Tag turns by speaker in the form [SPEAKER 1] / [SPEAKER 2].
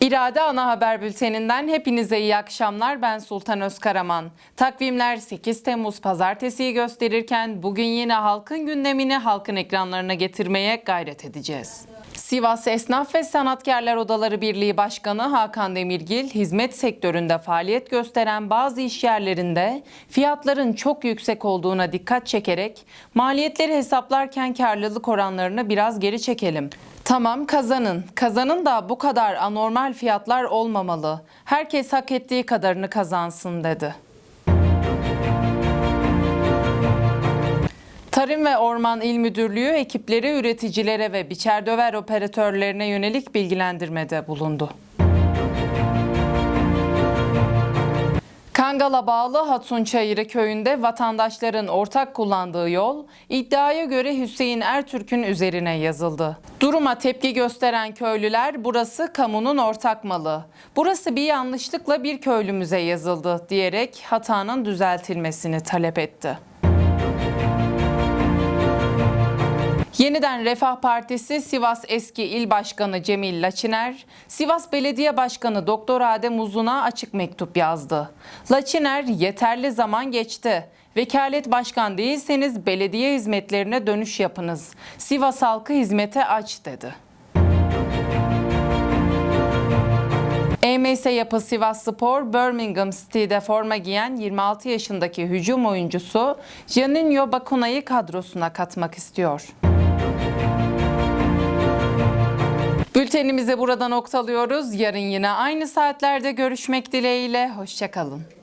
[SPEAKER 1] İrade Ana Haber Bülteninden hepinize iyi akşamlar. Ben Sultan Özkaraman. Takvimler 8 Temmuz pazartesiyi gösterirken bugün yine halkın gündemini halkın ekranlarına getirmeye gayret edeceğiz. Sivas Esnaf ve Sanatkarlar Odaları Birliği Başkanı Hakan Demirgil, hizmet sektöründe faaliyet gösteren bazı iş yerlerinde fiyatların çok yüksek olduğuna dikkat çekerek maliyetleri hesaplarken karlılık oranlarını biraz geri çekelim. Tamam kazanın. Kazanın da bu kadar anormal fiyatlar olmamalı. Herkes hak ettiği kadarını kazansın dedi. Tarım ve Orman İl Müdürlüğü ekipleri üreticilere ve biçerdöver operatörlerine yönelik bilgilendirmede bulundu. Kangal'a bağlı Hatunçayırı köyünde vatandaşların ortak kullandığı yol iddiaya göre Hüseyin Ertürk'ün üzerine yazıldı. Duruma tepki gösteren köylüler burası kamunun ortak malı. Burası bir yanlışlıkla bir köylümüze yazıldı diyerek hatanın düzeltilmesini talep etti. Yeniden Refah Partisi Sivas eski İl Başkanı Cemil Laçiner, Sivas Belediye Başkanı Doktor Adem Uzun'a açık mektup yazdı. Laçiner yeterli zaman geçti. Vekalet başkan değilseniz belediye hizmetlerine dönüş yapınız. Sivas halkı hizmete aç dedi. EMS Yapı Sivas Spor, Birmingham City'de forma giyen 26 yaşındaki hücum oyuncusu Janinho Bakuna'yı kadrosuna katmak istiyor. Bültenimizi burada noktalıyoruz. Yarın yine aynı saatlerde görüşmek dileğiyle. Hoşçakalın.